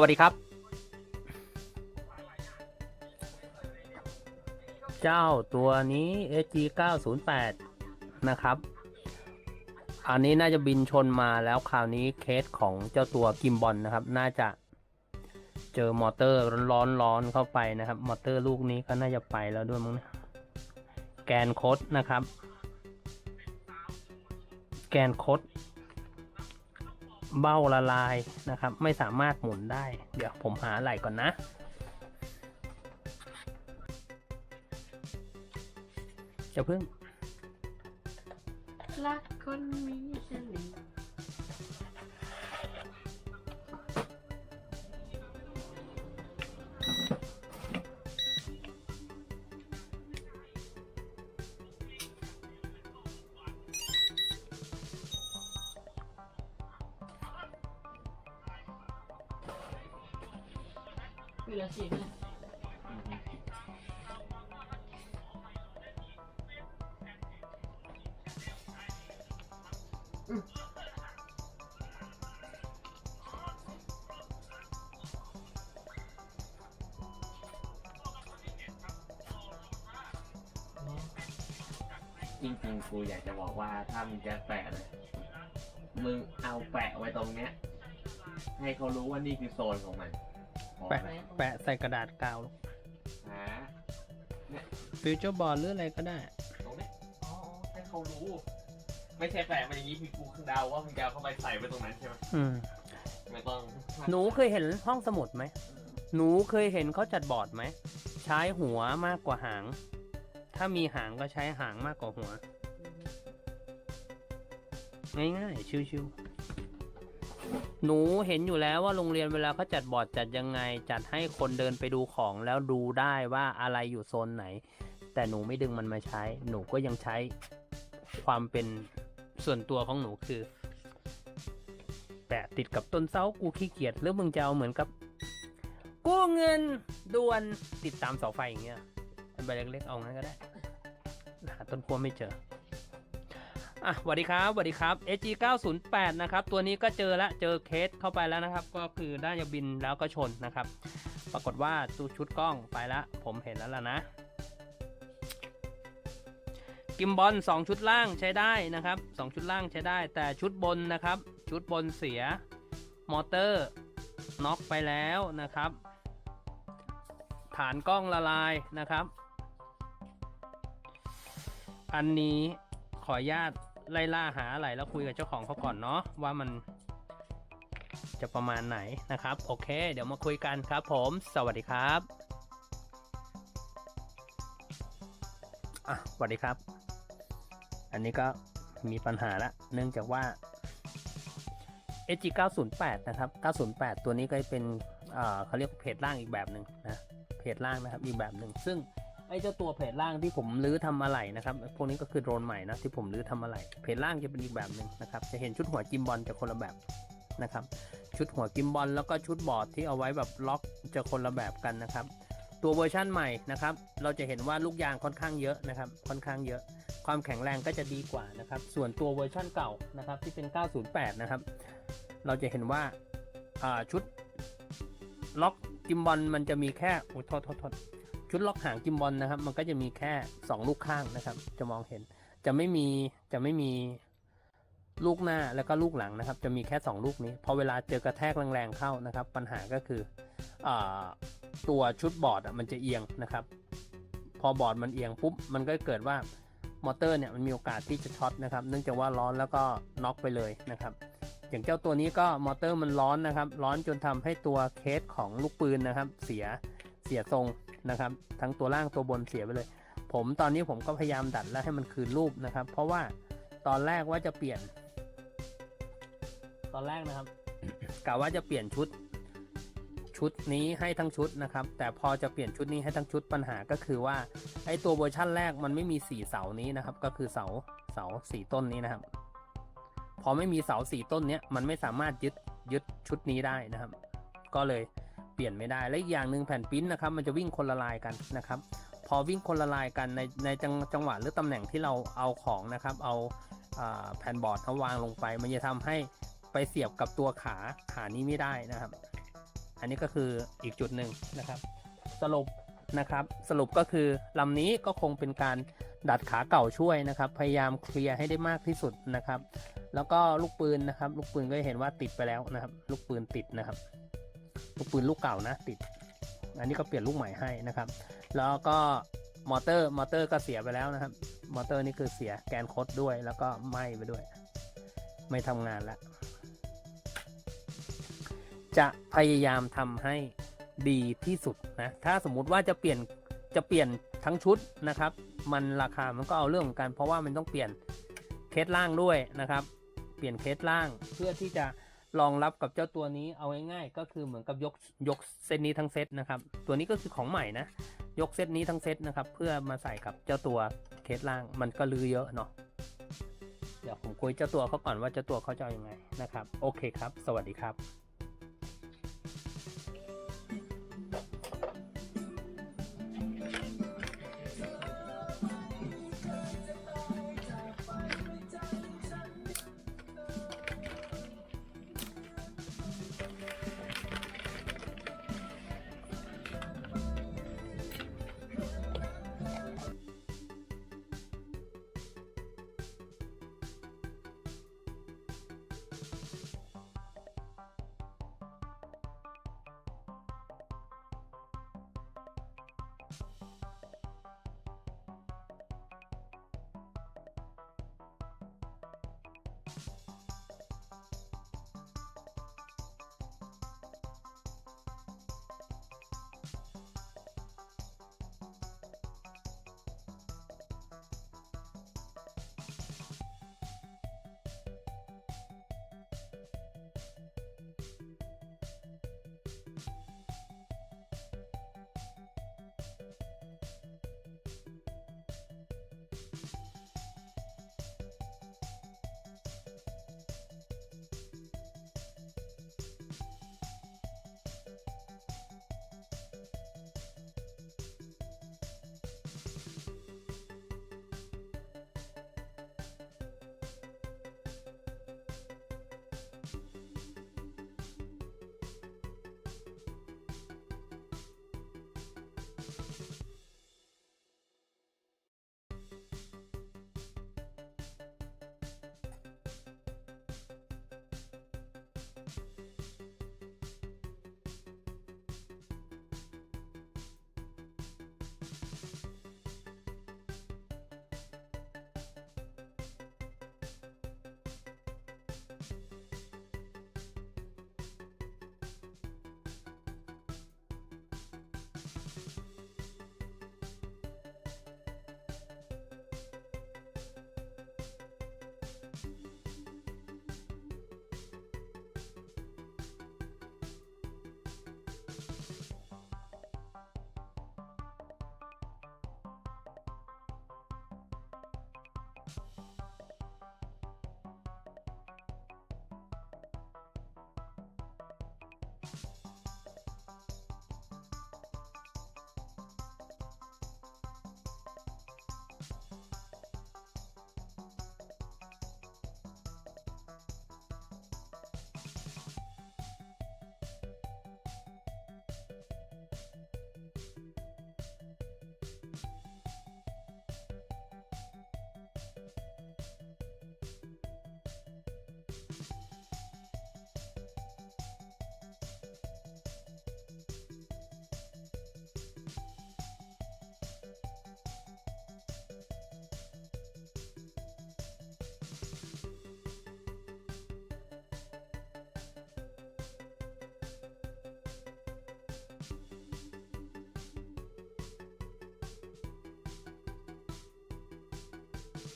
วัสดีครับ เจ้าตัวนี้ SG 908นะครับ อันนี้น่าจะบินชนมาแล้วคราวนี้เคสของเจ้าตัวกิมบอลนะครับ น่าจะเจอมอเตอร์ร้อนๆร้อนเข้าไปนะครับ มอเตอร์ลูกนี้ก็น่าจะไปแล้วด้วยมั้งนะแกนโคดนะครับ แกนโคด เบ้าละลายนะครับ ไม่สามารถหมุนได้ เดี๋ยวผมหาไหล่ก่อนนะจะพึ่งรักคนมีเสน่ห์ จริงๆกูอยากจะบอกว่าถ้ามึงจะแปะเลยมึงเอาแปะไว้ตรงเนี้ย ให้เขารู้ว่านี่คือโซนของมันพอแปะไหมแปะใส่กระดาษกาวหาฟิวเจอร์บอลหรืออะไรก็ได้ ตรงเนี้ยอ๋อให้เขารู้ ไม่ใช่แปะมาอย่างนี้คือกูเดาว่ามึงจะเอาเข้าไปใส่ไว้ตรงนั้นใช่ไหมอืมไม่ต้องหนูเคยเห็นห้องสมุดไหมหนูเคยเห็นเขาจัดบอร์ดไหมใช้หัวมากกว่าหาง ถ้ามีหางก็ใช้หางมากกว่าหัว ง่ายๆ ชิวๆ หนูเห็นอยู่แล้วว่าโรงเรียนเวลาเขาจัดบอร์ดจัดยังไง จัดให้คนเดินไปดูของแล้วดูได้ว่าอะไรอยู่โซนไหน แต่หนูไม่ดึงมันมาใช้ หนูก็ยังใช้ความเป็นส่วนตัวของหนูคือ แปะติดกับต้นเสากูขี้เกียจหรือมึงจะเอาเหมือนกับ กู้เงินด่วนติดตามเสาไฟอย่างเงี้ย ใบเล็กๆเอางั้นก็ได้หาต้นขั้วไม่เจออะสวัสดีครับสวัสดีครับ SG 908นะครับ ตัวนี้ก็เจอแล้วเจอเคสเข้าไปแล้วนะครับ ก็คือได้จะบินแล้วก็ชนนะครับ ปรากฏว่าตูชุดกล้องไปแล้วผมเห็นแล้วล่ะนะกิมบอลสองชุดล่างใช้ได้นะครับสองชุดล่างใช้ได้ แต่ชุดบนนะครับ ชุดบนเสียมอเตอร์น็อกไปแล้วนะครับ ฐานกล้องละลายนะครับ อันนี้ขออนุญาตไล่ล่าหาอะไรแล้วคุยกับเจ้าของเขาก่อนเนาะว่ามันจะประมาณไหนนะครับ โอเค เดี๋ยวมาคุยกันครับผม สวัสดีครับอะสวัสดีครับ อันนี้ก็มีปัญหาละเนื่องจากว่า SG 908นะครับ 908 ตัวนี้ก็เป็นเอ่อเขาเรียกเพจล่างอีกแบบหนึ่งนะ เพจล่างนะครับอีกแบบหนึ่งซึ่ง ไอ้เจ้าตัวเพจล่างที่ผมรื้อทำอะไรนะครับ พวกนี้ก็คือโดรนใหม่นะที่ผมรื้อทำอะไร เพจล่างจะเป็นอีกแบบหนึ่งนะครับ จะเห็นชุดหัวจิมบอลจะคนละแบบนะครับ ชุดหัวกิมบอลแล้วก็ชุดบอร์ดที่เอาไว้แบบล็อกจะคนละแบบกันนะครับ ตัวเวอร์ชั่นใหม่นะครับ เราจะเห็นว่าลูกยางค่อนข้างเยอะนะครับ ค่อนข้างเยอะ ความแข็งแรงก็จะดีกว่านะครับ ส่วนตัวเวอร์ชั่นเก่านะครับที่เป็น 908 นะครับ เราจะเห็นว่าาชุดล็อกกิมบอลมันจะมีแค่โอ้ทษโทษโทษ ชุดล็อกหางกิมบอลนะครับ มันก็จะมีแค่ 2 ลูกข้างนะครับ จะมองเห็น จะไม่มีจะไม่มีลูกหน้าแล้วก็ลูกหลังนะครับ จะมีแค่ 2 ลูกนี้พอเวลาเจอกระแทกแรงๆเข้านะครับ ปัญหาก็คืออตัวชุดบอร์ดมันจะเอียงนะครับ พอบอร์ดมันเอียงปุ๊บมันก็เกิดว่ามอเตอร์เนี่ยมันมีโอกาสที่จะช็อตนะครับ เนื่องจากว่าร้อนแล้วก็น็อกไปเลยนะครับ อย่างเจ้าตัวนี้ก็มอเตอร์มันร้อนนะครับ ร้อนจนทำให้ตัวเคสของลูกปืนนะครับ เสียเสียทรง นะครับ ทั้งตัวล่างตัวบนเสียไปเลย ผมตอนนี้ผมก็พยายามดัดแล้วให้มันคืนรูปนะครับ เพราะว่าตอนแรกว่าจะเปลี่ยน ตอนแรกนะครับกะว่าจะเปลี่ยนชุดชุดนี้ให้ทั้งชุดนะครับ แต่พอจะเปลี่ยนชุดนี้ให้ทั้งชุดปัญหาก็คือว่าไอตัวเวอร์ชั่นแรกมันไม่มีสีเสานี้นะครับ ก็คือเสาเสาสีต้นนี้นะครับ พอไม่มีเสาสี่ต้นเนี้ยมันไม่สามารถยึดยึดชุดนี้ได้นะครับ ก็เลย เปลี่ยนไม่ได้ และอีกอย่างหนึ่งแผ่นปิ้นนะครับ มันจะวิ่งคนละลายกันนะครับ พอวิ่งคนละลายกันในในจังจังหวะหรือตำแหน่งที่เราเอาของนะครับ เอาแผ่นบอร์ดเขาวางลงไป มันจะทำให้ไปเสียบกับตัวขาขานี้ไม่ได้นะครับ อันนี้ก็คืออีกจุดหนึ่งนะครับ สรุปนะครับ สรุปก็คือลำนี้ก็คงเป็นการดัดขาเก่าช่วยนะครับ พยายามเคลียร์ให้ได้มากที่สุดนะครับ แล้วก็ลูกปืนนะครับ ลูกปืนก็เห็นว่าติดไปแล้วนะครับ ลูกปืนติดนะครับ ลูกปืนลูกเก่านะติด อันนี้ก็เปลี่ยนลูกใหม่ให้นะครับ แล้วก็มอเตอร์มอเตอร์ก็เสียไปแล้วนะครับ มอเตอร์นี่คือเสียแกนคดด้วย แล้วก็ไหม้ไปด้วย ไม่ทำงานแล้วจะพยายามทำให้ดีที่สุดนะถ้าสมมุติว่าจะเปลี่ยนจะเปลี่ยนทั้งชุดนะครับ มันราคามันก็เอาเรื่องของกัน เพราะว่ามันต้องเปลี่ยนเคสล่างด้วยนะครับ เปลี่ยนเคสล่างเพื่อที่จะ รองรับกับเจ้าตัวนี้เอาง่ายๆก็คือเหมือนกับยกยกเซตนี้ทั้งเซตนะครับ ตัวนี้ก็คือของใหม่นะ ยกเซตนี้ทั้งเซตนะครับ เพื่อมาใส่กับเจ้าตัวเคสล่างมันก็ลือเยอะเนาะเดี๋ยวผมคุยเจ้าตัวเขาก่อนว่าเจ้าตัวเขาจะเอาอยัางไงนะครับ โอเคครับ สวัสดีครับ เ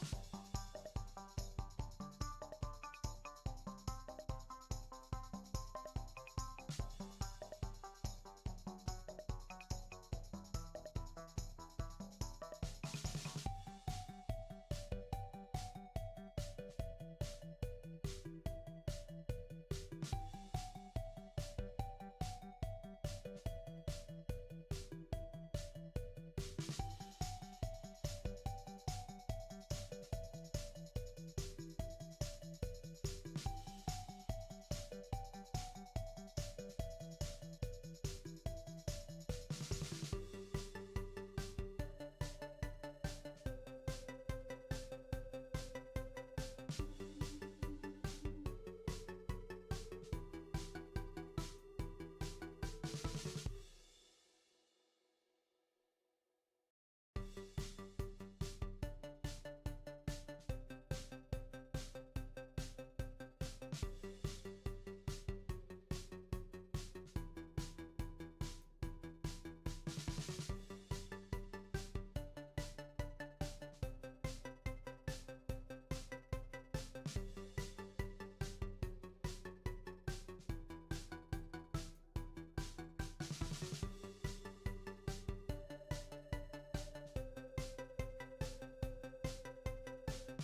you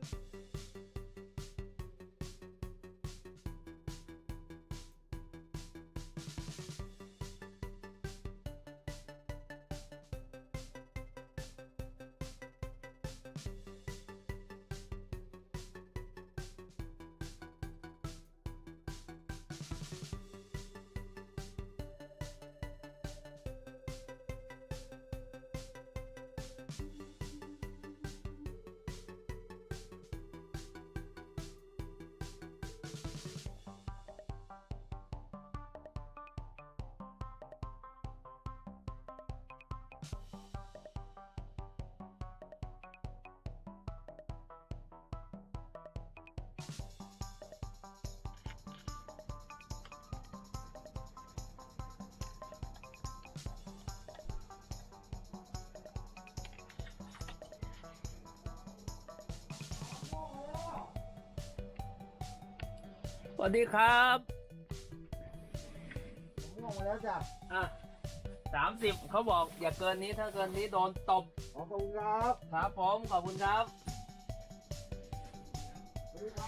Bye. สวัสดีครับผมลงมาแล้วจ้ะอะสามสิบเขาบอกอย่าเกินนี้ถ้าเกินนี้โดนตบขอบคุณครับ ครับผมขอบคุณครับ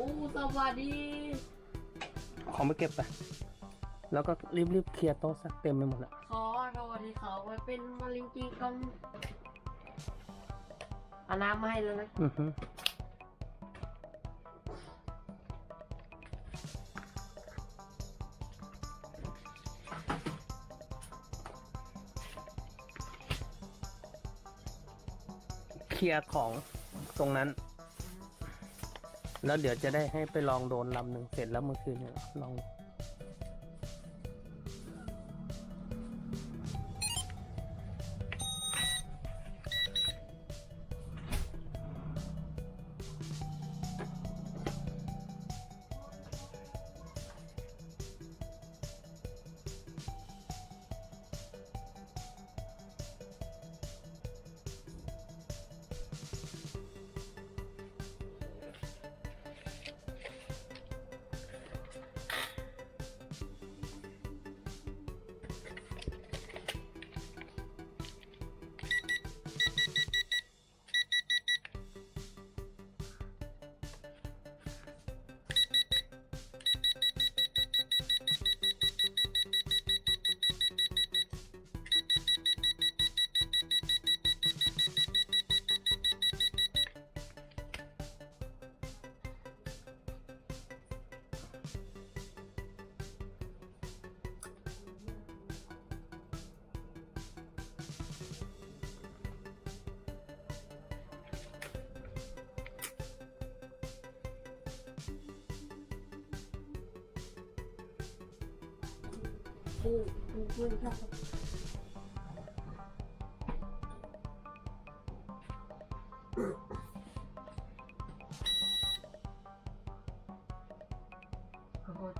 อู้สวัสดีของไปเก็บไป แล้วก็รีบๆเคลียร์โต๊ะสักเต็มไปหมดแล้วขอโทษที่เขาไปเป็นมะเร็งจีกองเอาน้ำมาให้แล้วนะอือฮึเคลียร์ของตรงนั้น แล้วเดี๋ยวจะได้ให้ไปลองโดนลำหนึ่งเสร็จแล้วเมื่อคืนเนี่ยลอง อู้อู้อู้ครับขอโทษ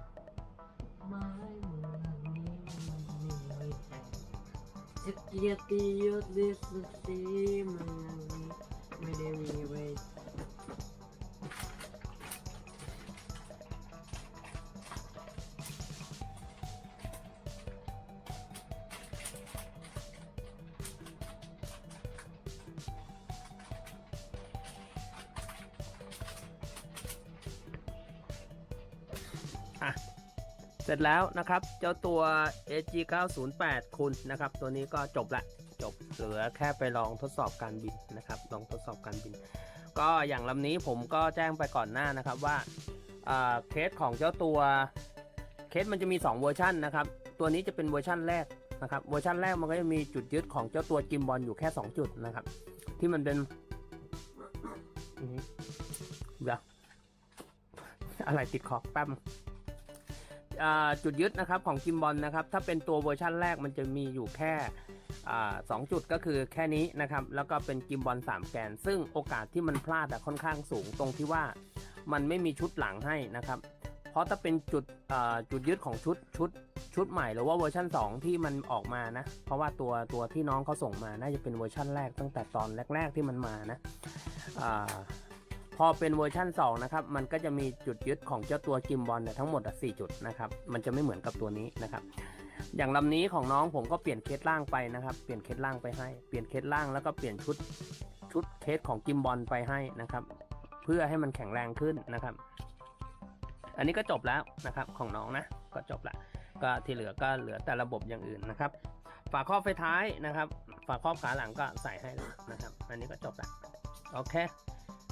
ร็จแล้วนะครับเจ้าตัว AG 908คุณนะครับตัวนี้ก็จบละจบเหลือแค่ไปลองทดสอบการบินนะครับ ลองทดสอบการบิน ก็อย่างลำนี้ผมก็แจ้งไปก่อนหน้านะครับว่าอ่าเคสของเจ้าตัวเคสมันจะมี 2 เวอร์ชันนะครับ ตัวนี้จะเป็นเวอร์ชันแรกนะครับเวอร์ชันแรกมันก็จะมีจุดยึดของเจ้าตัวกิมบอลอยู่แค่ 2 จุดนะครับ ที่มันเป็นอือหือเดี๋ยวอะไรติดคอแป๊บ จุดยึดนะครับของกิมบอลนะครับ ถ้าเป็นตัวเวอร์ชั่นแรกมันจะมีอยู่แค่สองจุดก็คือแค่นี้นะครับ แล้วก็เป็นกิมบอล3แกน ซึ่งโอกาสที่มันพลาดค่อนข้างสูงตรงที่ว่ามันไม่มีชุดหลังให้นะครับ เพราะถ้าเป็นจุดจุดยึดของชุดชุดชุดใหม่หรือว่าเวอร์ชัน2 ที่มันออกมานะ เพราะว่าตัวตัวที่น้องเขาส่งมาน่าจะเป็นเวอร์ชันแรกตั้งแต่ตอนแรก ๆที่มันมานะ พอเป็นเวอร์ชัน2 นะครับ มันก็จะมีจุดยึดของเจ้าตัวกิมบอลเนี่ยทั้งหมด 4 จุดนะครับ มันจะไม่เหมือนกับตัวนี้นะครับ อย่างลำนี้ของน้องผมก็เปลี่ยนเคสล่างไปนะครับ เปลี่ยนเคสล่างไปให้ เปลี่ยนเคสล่างแล้วก็เปลี่ยนชุดชุดเคสของกิมบอลไปให้นะครับ เพื่อให้มันแข็งแรงขึ้นนะครับ อันนี้ก็จบแล้วนะครับของน้องนะ ก็จบละ ก็ที่เหลือก็เหลือแต่ระบบอย่างอื่นนะครับ ฝาครอบไฟท้ายนะครับ ฝาครอบขาหลังก็ใส่ให้แล้วนะครับ อันนี้ก็จบละ โอเค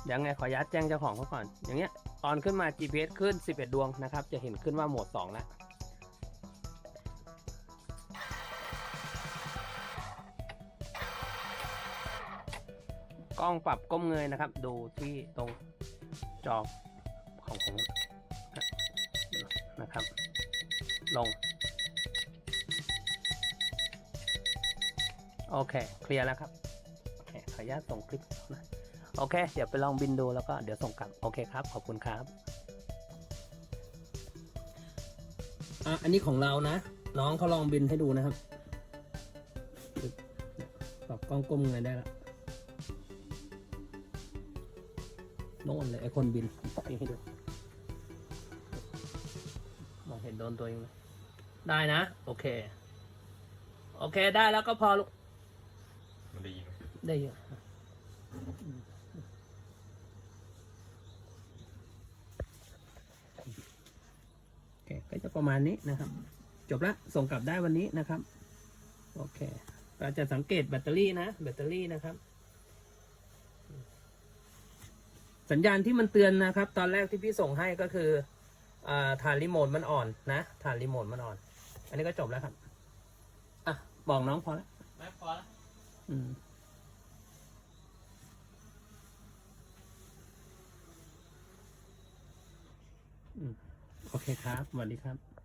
เดี๋ยวไงขออนุญาตแจ้งเจ้าของเขาก่อน อย่างเงี้ยตอนขึ้นมา GPS ขึ้น 11 ดวงนะครับ จะเห็นขึ้นว่าโหมด2แล้วกล้องปรับก้มเงยนะครับ ดูที่ตรงจอของผมนะครับ ลง โอเค เคลียร์แล้วครับขออนุญาตส่งคลิปนะ โอเค เดี๋ยวไปลองบินดูแล้วก็เดี๋ยวส่งกลับ โอเคครับ ขอบคุณครับ อะอันนี้ของเรานะ น้องเขาลองบินให้ดูนะครับปรับกล้องก้มเงยได้แล้วโน่นเลยไอคนบินนี่ให้ดูมองเห็นโดนตัวเองไหมได้นะ โอเค โอเคได้แล้วก็พอลูกมันดีได้เยอะโอเค ก็จะ ประมาณนี้นะครับ จบละส่งกลับได้วันนี้นะครับ โอเค เราจะสังเกตแบตเตอรี่นะ แบตเตอรี่นะครับ สัญญาณที่มันเตือนนะครับ ตอนแรกที่พี่ส่งให้ก็คืออ่าฐานรีโมทมันอ่อนนะฐานรีโมทมันอ่อน อันนี้ก็จบแล้วครับ อะ บอกน้องพอแล้วไม่พอละอืมอืมโอเคครับสวัสดีครับ